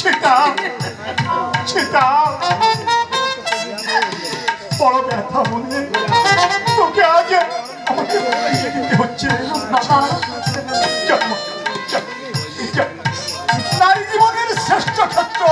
সেটা সেটা বড় ব্যথা মনে তোকে আজ আমাকে হচ্ছে। নারী জীবনের শ্রেষ্ঠ ক্ষেত্র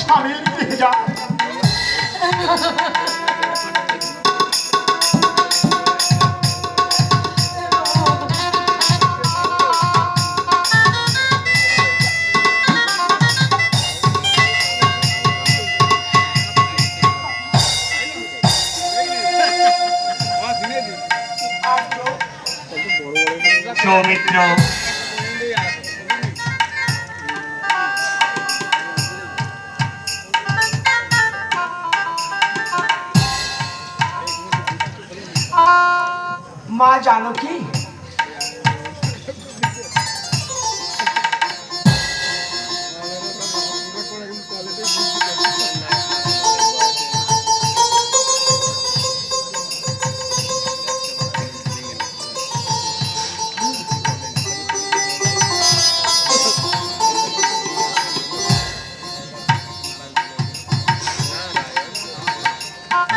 স্বামীর গৃহে যা। মা জানো কি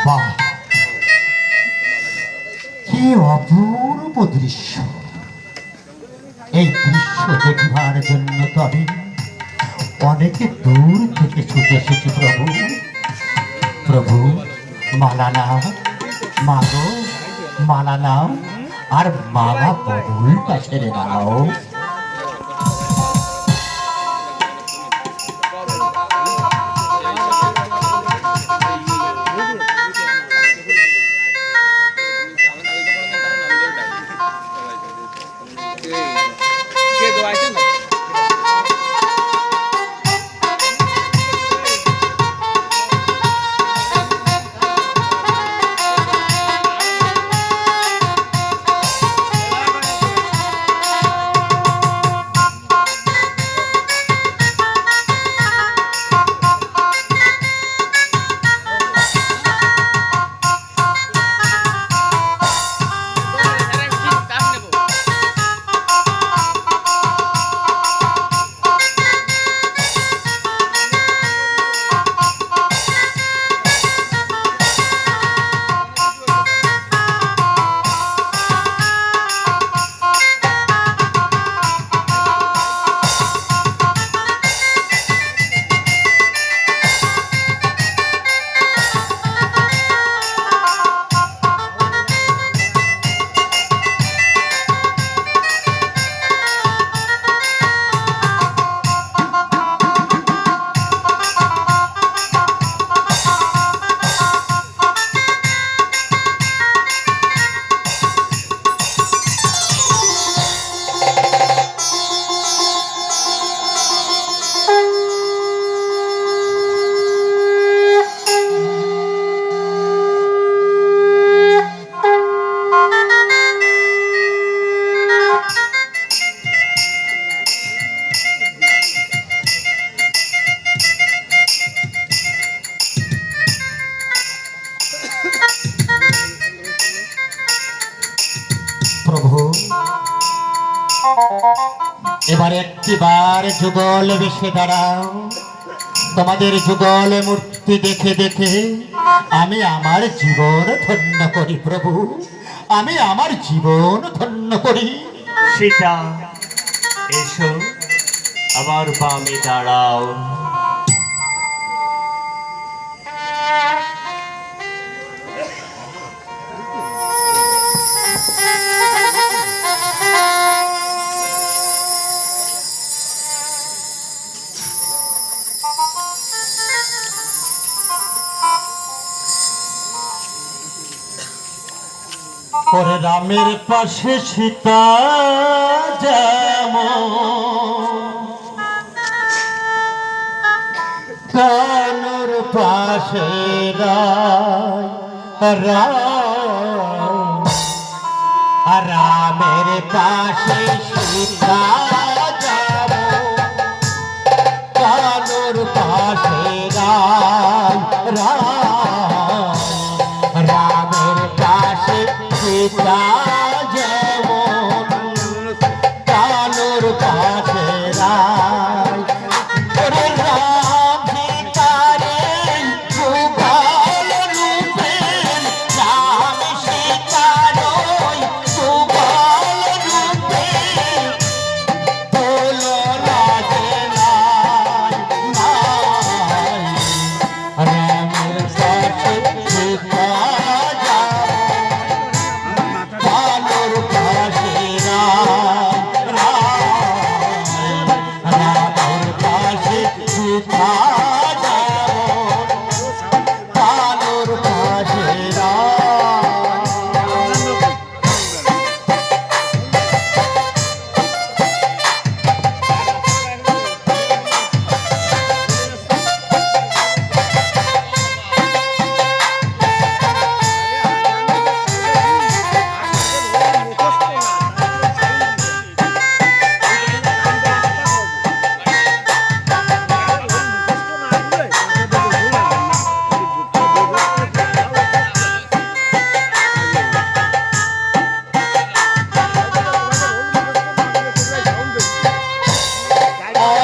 বাহ অপূর্ব দৃশ্য। এই দৃশ্য দেখবার জন্য তো আমি অনেকে দূর থেকে ছুটে এসেছি, প্রভু। প্রভু, মালা নাও মাগো মালা নাও, আর মালা বদলটা ছেড়ে দাও এবার একটিবার যুগল বেশি দাঁড়াও। তোমাদের যুগল মূর্তি দেখে দেখে আমি আমার জীবন ধন্য করি, প্রভু। আমি আমার জীবন ধন্য করি। সেটা এসো, আমার বামে দাঁড়াও। ওরে রামের পাশে সীতা কানুর পাশে রামের পাশে সীতা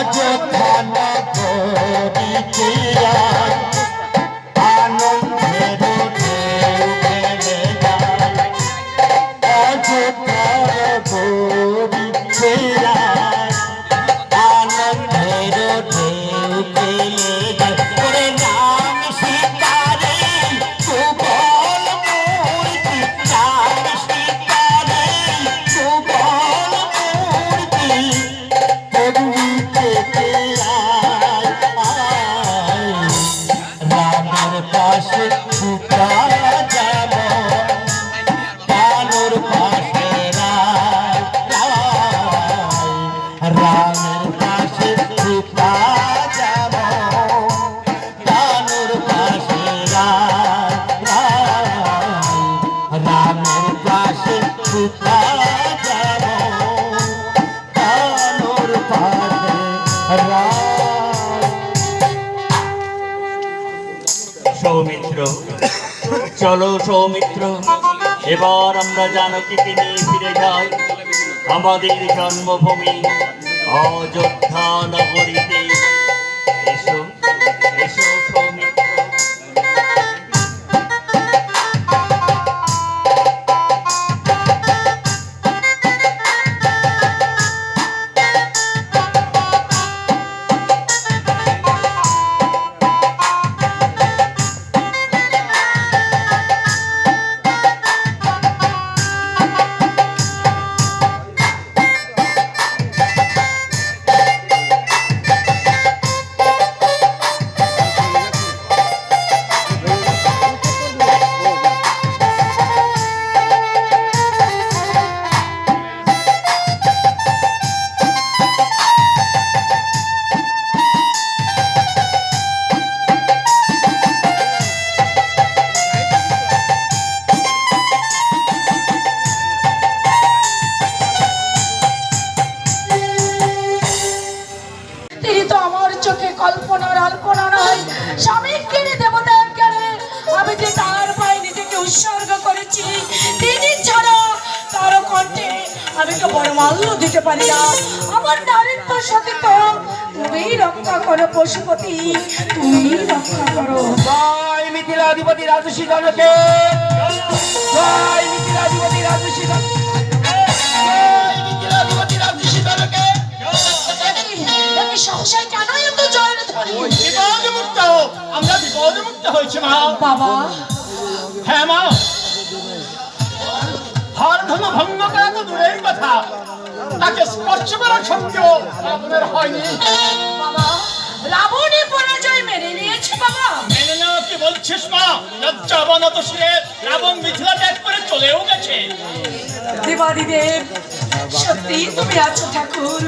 অযথা নগরীতে আয়, আনন্দের সৌমিত্র চলো সৌমিত্র এবার আমরা জানকীকে নিয়ে ফিরে যাই। আমাদের জন্মভূমি অযোধ্যা নগরীতে। এসো এসো। চোখে কল্পনার আল্পনা নয় স্বামীর কেড়ে দেবতার কেড়ে আমি যে তার পায়ে নিজেকে উৎসর্গ করেছি, তিনি ছাড়া তার কণ্ঠে আমি তো বড় মাল্য দিতে পারি না। আমার নারীর সাথে তো তুমি রক্ষা করো পশুপতি, তুমি রক্ষা করো। জয় মিথিলাধিপতি রাজস্বী জনকে জয় মিথিলাধিপতি রাজস্বী হয়েছি মা বাবা। হ্যাঁ মা হরধন ভঙ্গ করা তো দূরের কথা। তাকে স্পর্শ করার সত্ত্বেও আপনার হয়নি। বাবা রাবণী পরাজয় মেনে নিয়েছে বাবা। মেনে নেওয়া কি বলছিস মা? লজ্জা অবনত শিরে রাবণ মিথিলা ত্যাগ করে চলেও গেছে। দেবাদিদেব সত্যি তুমি আছো ঠাকুর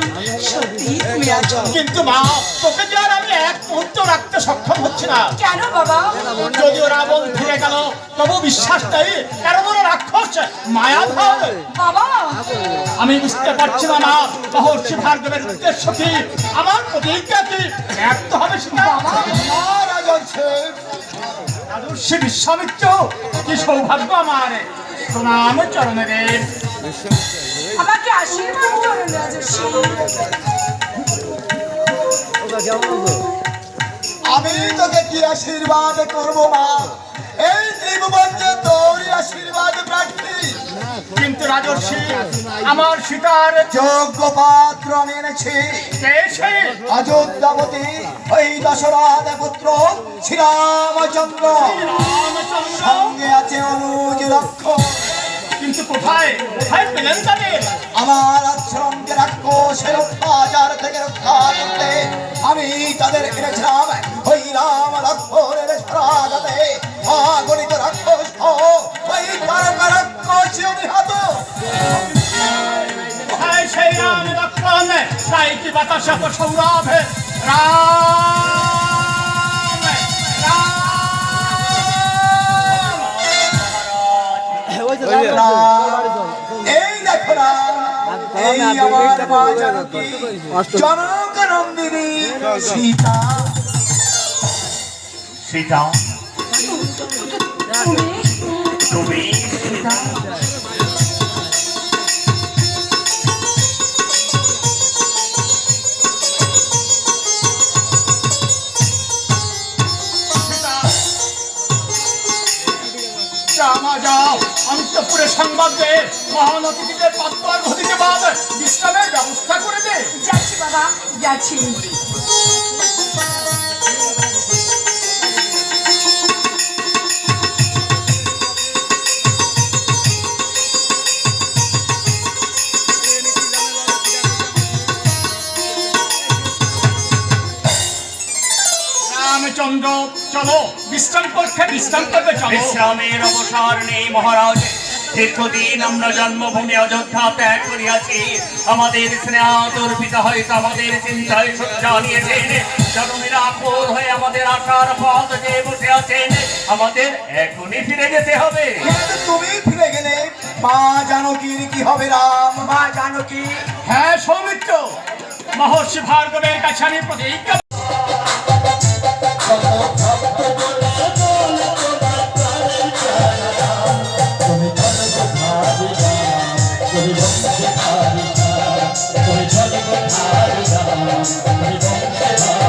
সত্যি তুমি আছো। কিন্তু মা তোকে যে আর আমি এক মুহূর্ত রাখতে সক্ষম হচ্ছে না। কেন বাবা? যদিও রাবণ ফিরে গেল তবু বিশ্বাস নেই কারণ ওরা রাক্ষস মায়া ধর বাবা? আমি বুঝতে পারছি না মা মহর্ষি ভার্গবের উদ্দেশ্য কি? আমার প্রতিজ্ঞা কি? হবে সেটা মহারাজ আছে রাজর্ষি বিশ্বামিত্র কি সৌভাগ্য আমার। প্রণাম চরণে আমাকে আশীর্বাদ করুন রাজস্বী আমি তোকে কি আশীর্বাদ করব মা? এই ত্রিভুবন যে তোরই আশীর্বাদ প্রার্থী কিন্তু রাজর্ষি আমার সীতার যোগ্য পাত্র আমি এনেছি। অযোধ্যাপতি ওই দশরথ পুত্র শ্রীরামচন্দ্র। সঙ্গে আছে অনুজ লক্ষ কিন্তু কোথায়? কোথায় পেলেন তাদের আমার আশ্রমকে রাক্ষসের অত্যাচার থেকে রক্ষা করতে আমি তাদের এনেছিলাম। ওই রাম লক্ষ্মণের সরাগাতে রাক্ষস ওই তারকা রাক্ষস নিহত। কোথায় সেই রাম লক্ষ্মণ? তাই কি বাতাস এত সৌরভ রাম না, এই দেখো না এই আমার মা জানকী জনক নন্দিনী সীতা। সীতা। তুমি? তুমি মহান অতিথিদের ঘটিতে বাদ। বিশ্রামের ব্যবস্থা করে দে। যাচ্ছি বাবা যাচ্ছি। রামচন্দ্র চলো। বিশ্রাম করতে বিশ্রাম করতে চলো। বিশ্রামের অবসর নেই মহারাজ। দীর্ঘদিন আমরা জন্মভূমি অযোধ্যা ত্যাগ করিয়াছি। আমাদের স্নেহ অর্পিত হয়তো আমাদের চিন্তায় সজ্জা নিয়েছেন। জনমের আকুল হয়ে আমাদের আশার পথ যে বসে আছেন। আমাদের এখনই ফিরে যেতে হবে। কিন্তু তুমি ফিরে গেলে। মা জানকীর কি হবে রাম? মা জানকী হ্যাঁ সৌমিত্র। মহর্ষি ভার্গবের কাছে আমি প্রতিজ্ঞা Hare Rama